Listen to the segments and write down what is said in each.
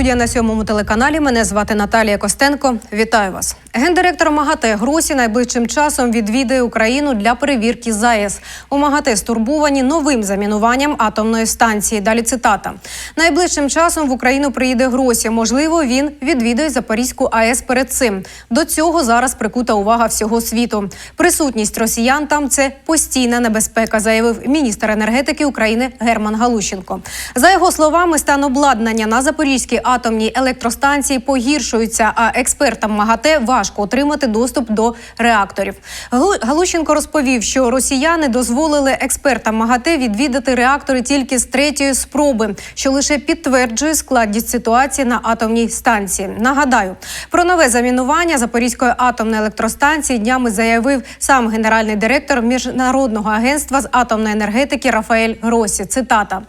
Студія на сьомому телеканалі. Мене звати Наталія Костенко. Вітаю вас. Гендиректор МАГАТЕ Гросі найближчим часом відвідає Україну для перевірки ЗАЕС. У МАГАТЕ стурбовані новим замінуванням атомної станції. Далі цитата: найближчим часом в Україну приїде Гросі. Можливо, він відвідає Запорізьку АЕС перед цим. До цього зараз прикута увага всього світу. Присутність росіян там це постійна небезпека, заявив міністр енергетики України Герман Галущенко. За його словами, стан обладнання на Запорізькій атомній електростанції погіршується, а експертам МАГАТЕ важко отримати доступ до реакторів. Галу- Галущенко розповів, що росіяни дозволили експертам МАГАТЕ відвідати реактори тільки з третьої спроби, що лише підтверджує складність ситуації на атомній станції. Нагадаю, про нове замінування Запорізької атомної електростанції днями заявив сам генеральний директор міжнародного агентства з атомної енергетики Рафаель Гросі. Цитата: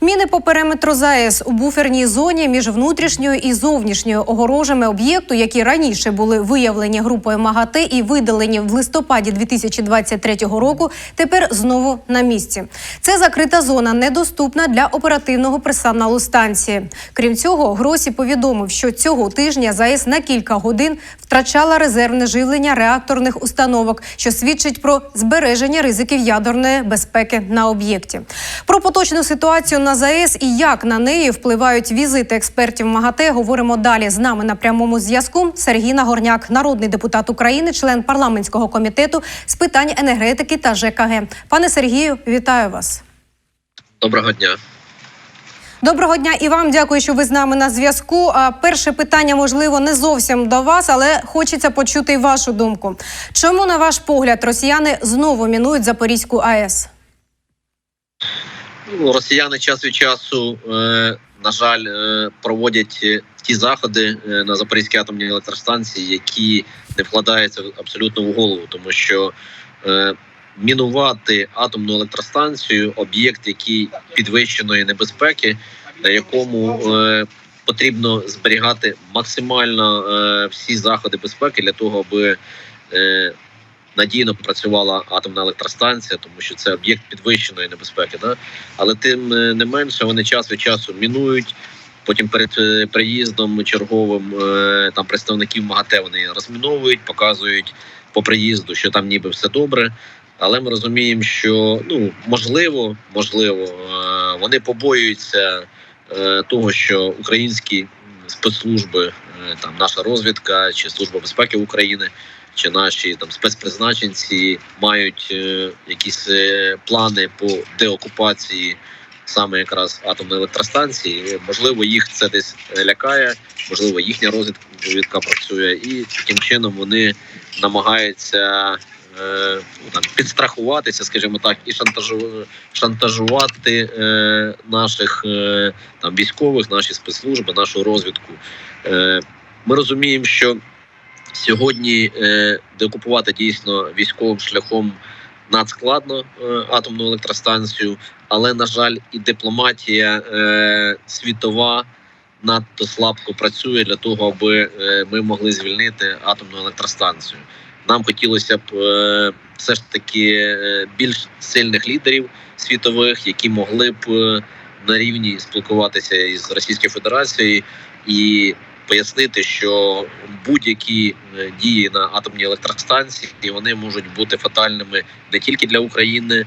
міни по периметру ЗАЕС у буферній зоні між внутрішньою і зовнішньою огорожами об'єкту, які раніше були виявлені групою МАГАТЕ і видалені в листопаді 2023 року, тепер знову на місці. Це закрита зона, недоступна для оперативного персоналу станції. Крім цього, Гросі повідомив, що цього тижня ЗАЕС на кілька годин втрачала резервне живлення реакторних установок, що свідчить про збереження ризиків ядерної безпеки на об'єкті. Про поточну ситуацію на ЗАЕС і як на неї впливають візити експертів МАГАТЕ. Говоримо далі. З нами на прямому зв'язку Сергій Нагорняк, народний депутат України, член парламентського комітету з питань енергетики та ЖКГ. Пане Сергію, вітаю вас. Доброго дня. Доброго дня і вам дякую, що ви з нами на зв'язку. Перше питання, можливо, не зовсім до вас, але хочеться почути і вашу думку. Чому, на ваш погляд, росіяни знову мінують Запорізьку АЕС? Ну, Росіяни час від часу, е, на жаль, е, проводять е, ті заходи на Запорізькій атомній електростанції, які не вкладаються абсолютно в голову, тому що мінувати атомну електростанцію об'єкт, який підвищеної небезпеки, на якому потрібно зберігати максимально всі заходи безпеки для того, аби надійно працювала атомна електростанція, тому що це об'єкт підвищеної небезпеки. Да? Але тим е, не менше вони час від часу мінують. Потім перед е, приїздом черговим е, там представників МАГАТЕ вони розміновують, показують по приїзду, що там ніби все добре. Але ми розуміємо, що ну можливо, можливо, вони побоюються того, що українські спецслужби, там наша розвідка чи служба безпеки України чи наші там спецпризначенці мають е, якісь е, плани по деокупації саме якраз атомної електростанції. Можливо, їх це десь лякає, можливо, їхня розвідка працює, і таким чином вони намагаються. е, ну, Там підстрахуватися, скажімо так, і шантажу шантажувати е, наших е, там військових, наші спецслужби, нашу розвідку. Е, ми розуміємо, що сьогодні е, деокупувати дійсно військовим шляхом надскладно е, атомну електростанцію, але на жаль, і дипломатія е, світова надто слабко працює для того, аби е, ми могли звільнити атомну електростанцію. Нам хотілося б е, все ж таки е, більш сильних лідерів світових, які могли б е, на рівні спілкуватися із Російською Федерацією і пояснити, що будь-які е, дії на атомній електростанції вони можуть бути фатальними не тільки для України,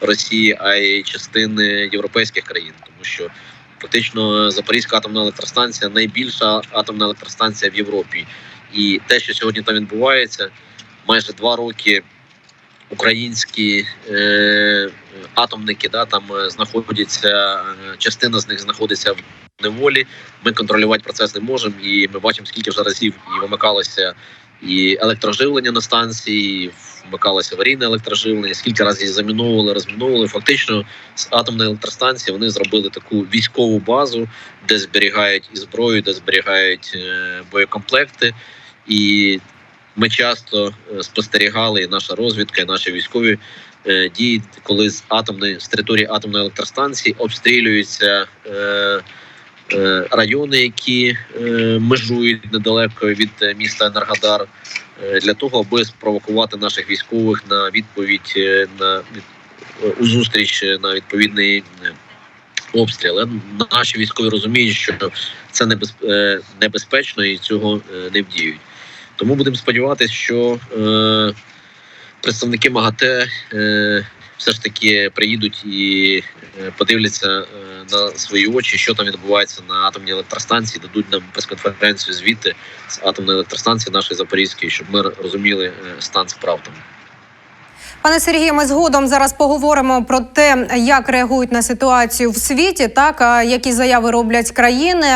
Росії, а й частини європейських країн, тому що фактично Запорізька атомна електростанція найбільша атомна електростанція в Європі, і те, що сьогодні там відбувається, майже два роки. Українські е, атомники да там е, знаходяться. е, Частина з них знаходиться в неволі. Ми контролювати процес не можемо, і ми бачимо, скільки вже разів і вимикалося і електроживлення на станції, вмикалося аварійне електроживлення, скільки разів заміновували, розміновували. Фактично, з атомної електростанції вони зробили таку військову базу, де зберігають і зброю, де зберігають е, боєкомплекти. І ми часто е, спостерігали, і наша розвідка, і наші військові е, дії, коли з атомної з території атомної електростанції обстрілюються. Райони, які е, межують недалеко від е, міста Енергодар, е, для того, аби спровокувати наших військових на відповідь е, на е, у зустріч е, на відповідний е, обстріл. Наші військові розуміють, що це небез, е, небезпечно і цього е, не вдіють. Тому будемо сподіватися, що е, представники МАГАТЕ е, все ж таки приїдуть і е, подивляться е, на свої очі, що там відбувається на атомній електростанції, дадуть нам прес-конференцію звідти з атомної електростанції нашої Запорізької, щоб ми розуміли е, стан справ там. Пане Сергію, ми згодом зараз поговоримо про те, як реагують на ситуацію в світі, так які заяви роблять країни.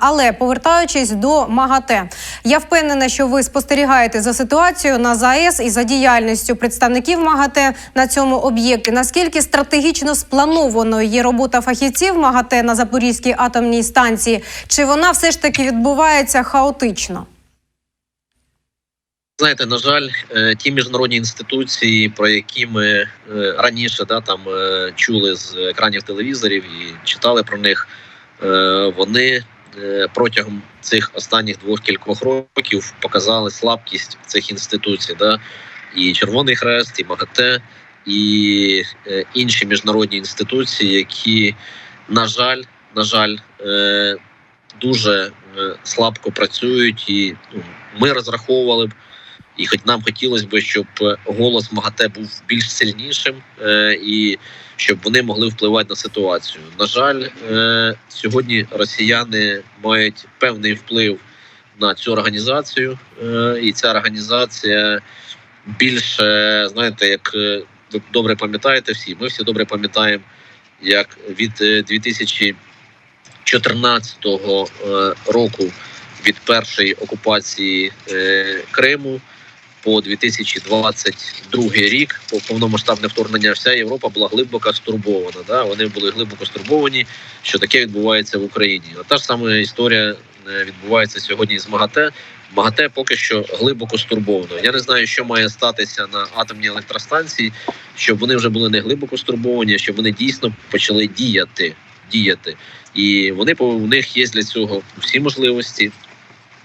Але повертаючись до МАГАТЕ, я впевнена, що ви спостерігаєте за ситуацією на ЗАЕС і за діяльністю представників МАГАТЕ на цьому об'єкті. Наскільки стратегічно спланованою є робота фахівців МАГАТЕ на Запорізькій атомній станції? Чи вона все ж таки відбувається хаотично? Знаєте, на жаль, е, ті міжнародні інституції, про які ми е, раніше да, там, е, чули з екранів телевізорів і читали про них, вони протягом цих останніх двох кількох років показали слабкість цих інституцій. Да? І Червоний Хрест, і МАГАТЕ, і інші міжнародні інституції, які, на жаль, на жаль, дуже слабко працюють, і ну, ми розраховували б. І хоч нам хотілося б, щоб е, голос МАГАТЕ був більш сильнішим, е, і щоб вони могли впливати на ситуацію. На жаль, е, сьогодні росіяни мають певний вплив на цю організацію, е, і ця організація більше, знаєте, як е, ви добре пам'ятаєте всі, ми всі добре пам'ятаємо, як від е, 2014 е, року від першої окупації е, Криму по 2022 рік, по повномасштабне вторгнення, вся Європа була глибоко стурбована. Да? Вони були глибоко стурбовані, що таке відбувається в Україні. А та ж сама історія е, відбувається сьогодні з МАГАТЕ. МАГАТЕ поки що глибоко стурбовано. Я не знаю, що має статися на атомній електростанції, щоб вони вже були не глибоко стурбовані, щоб вони дійсно почали діяти. діяти. І вони у них є для цього всі можливості.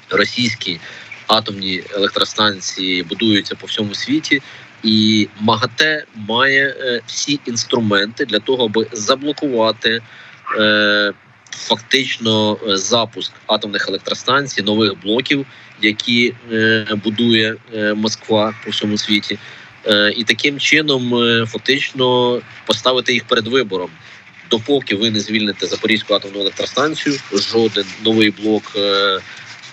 Російські атомні електростанції будуються по всьому світі, і МАГАТЕ має е, всі інструменти для того, аби заблокувати е, фактично е, запуск атомних електростанцій, нових блоків, які е, будує Москва по всьому світі, е, і таким чином е, фактично поставити їх перед вибором. Допоки ви не звільните Запорізьку атомну електростанцію, жоден новий блок е,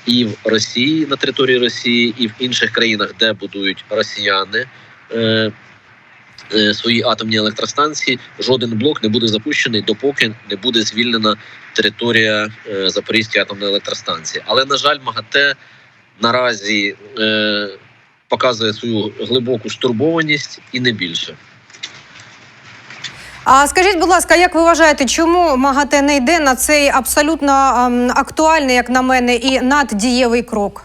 і в Росії на території Росії, і в інших країнах, де будують росіяни е, е, свої атомні електростанції, жоден блок не буде запущений, допоки не буде звільнена територія е, Запорізької атомної електростанції. Але на жаль, МАГАТЕ наразі е, показує свою глибоку штурбованість і не більше. А скажіть, будь ласка, як ви вважаєте, чому МАГАТЕ не йде на цей абсолютно ем, актуальний, як на мене, і наддієвий крок?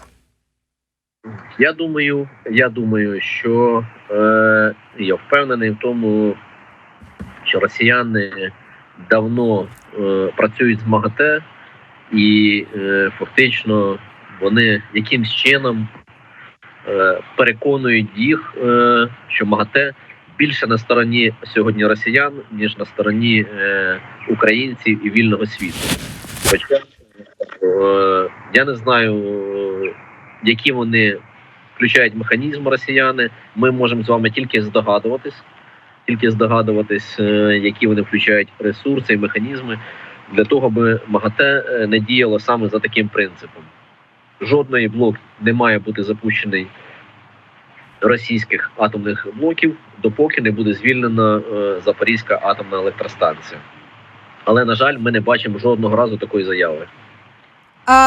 Я думаю, я думаю, що е, я впевнений в тому, що росіяни давно е, працюють з МАГАТЕ, і е, фактично вони якимсь чином е, переконують їх, е, що МАГАТЕ більше на стороні сьогодні росіян, ніж на стороні е, українців і вільного світу. Хоча е, я не знаю, які вони включають механізм росіяни. Ми можемо з вами тільки здогадуватись, тільки здогадуватись, е, які вони включають ресурси і механізми для того, аби МАГАТЕ е, не діяло саме за таким принципом. Жодний блок не має бути запущений російських атомних блоків, допоки не буде звільнена е, Запорізька атомна електростанція. Але на жаль, ми не бачимо жодного разу такої заяви.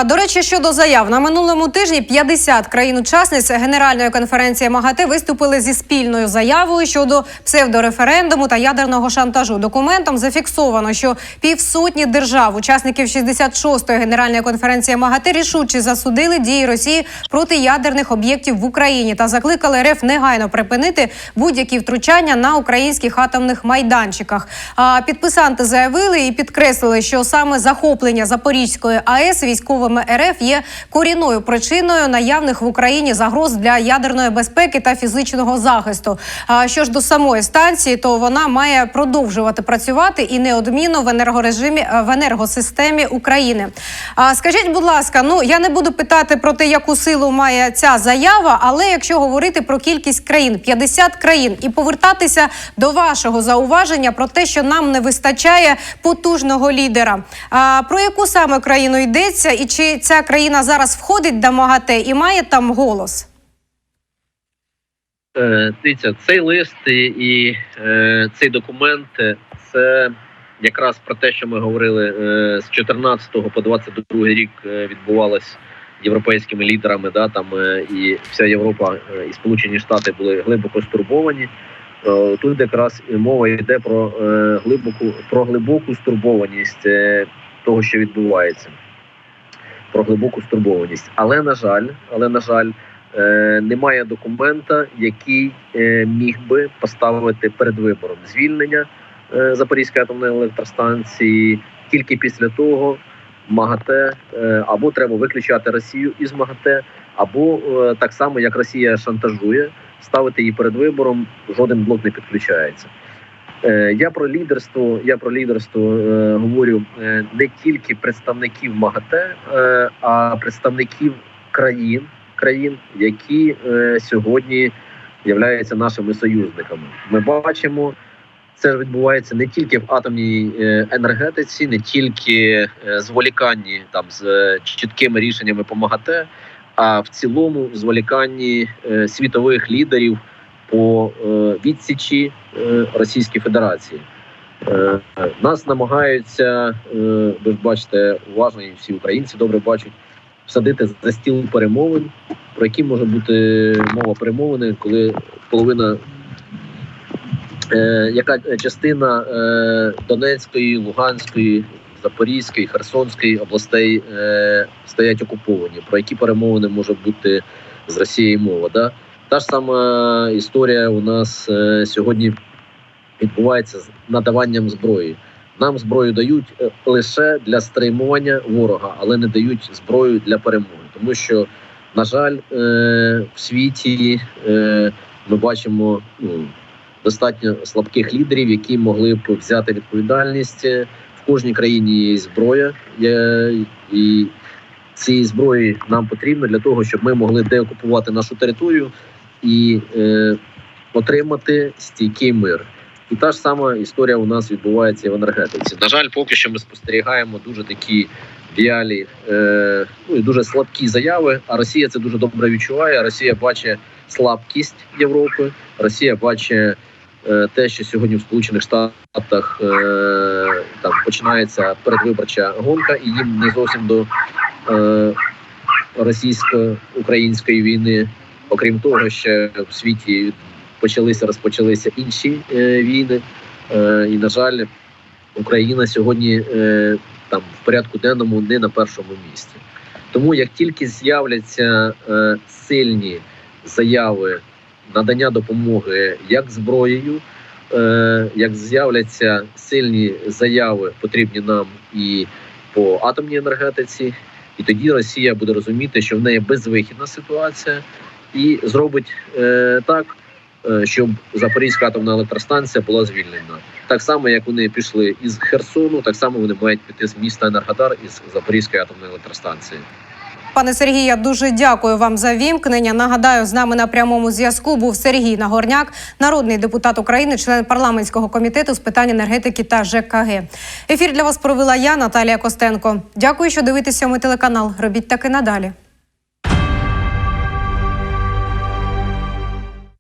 До речі, щодо заяв на минулому тижні 50 країн-учасниць Генеральної конференції МАГАТЕ виступили зі спільною заявою щодо псевдореферендуму та ядерного шантажу. Документом зафіксовано, що півсотні держав, учасників 66-ї генеральної конференції МАГАТЕ, рішуче засудили дії Росії проти ядерних об'єктів в Україні та закликали РФ негайно припинити будь-які втручання на українських атомних майданчиках. А підписанти заявили і підкреслили, що саме захоплення Запорізької АЕС військовими військовими РФ є корінною причиною наявних в Україні загроз для ядерної безпеки та фізичного захисту. А що ж до самої станції, то вона має продовжувати працювати і неодмінно в енергорежимі е, в енергосистемі України. А скажіть, будь ласка, ну я не буду питати про те, яку силу має ця заява, але якщо говорити про кількість країн 50 країн і повертатися до вашого зауваження про те, що нам не вистачає потужного лідера. А про яку саме країну йдеться, і чи ця країна зараз входить до МАГАТЕ і має там голос? Е, Дивіться, цей лист і, і е, цей документ е, це якраз про те, що ми говорили е, з 14 по 22 рік е, відбувалось європейськими лідерами. Да, там е, і вся Європа е, і Сполучені Штати були глибоко стурбовані. Е, Тут якраз мова йде про е, глибоку про глибоку стурбованість е, того, що відбувається. Про глибоку стурбованість. Але на жаль, але на жаль, е, немає документа, який е, міг би поставити перед вибором звільнення е, Запорізької атомної електростанції. Тільки після того МАГАТЕ е, або треба виключати Росію із МАГАТЕ, або е, так само як Росія шантажує, ставити її перед вибором. Жоден блок не підключається. Е, Я про лідерство. Я про лідерство е, говорю е, не тільки представників МАГАТЕ, е, а представників країн, країн, які е, сьогодні являються нашими союзниками. Ми бачимо, це ж відбувається не тільки в атомній е, енергетиці, не тільки зволіканні там з чіткими рішеннями по МАГАТЕ, а в цілому зволіканні світових лідерів по е, відсічі е, Російської Федерації. Е, Нас намагаються, ви ж бачите, уважно і всі українці добре бачать, всадити за стіл перемовин, про які може бути мова перемовини, коли половина, яка частина Донецької, Луганської, Запорізької, Херсонської областей стоять окуповані. Про які перемовини може бути з Росією мова? Да? Та ж сама історія у нас е, сьогодні відбувається з надаванням зброї. Нам зброю дають е, лише для стримування ворога, але не дають зброю для перемоги. Тому що, на жаль, е, в світі ми бачимо ну, достатньо слабких лідерів, які могли б взяти відповідальність. В кожній країні є зброя, і цієї зброї нам потрібно для того, щоб ми могли деокупувати нашу територію і е, отримати стійкий мир. І та ж сама історія у нас відбувається і в енергетиці. На жаль, поки що ми спостерігаємо дуже такі віалі, е, ну і дуже слабкі заяви. А Росія це дуже добре відчуває. Росія бачить слабкість Європи. Росія бачить е, те, що сьогодні в Сполучених Штатах е, там починається передвиборча гонка, і їм не зовсім до е, російсько-української війни. Окрім того, ще в світі почалися розпочалися інші е, війни. Е, і на жаль, Україна сьогодні е, там в порядку денному не на першому місці. Тому як тільки з'являться е, сильні заяви надання допомоги як зброєю, е, як з'являться сильні заяви, потрібні нам і по атомній енергетиці, і тоді Росія буде розуміти, що в неї безвихідна ситуація, і зробить е, так, е, щоб Запорізька атомна електростанція була звільнена. Так само, як вони пішли із Херсону, так само вони мають піти з міста Енергодар із Запорізької атомної електростанції. Пане Сергію, я дуже дякую вам за вімкнення. Нагадаю, з нами на прямому зв'язку був Сергій Нагорняк, народний депутат України, член парламентського комітету з питань енергетики та ЖКГ. Ефір для вас провела я, Наталія Костенко. Дякую, що дивитеся мій телеканал. Робіть так і надалі.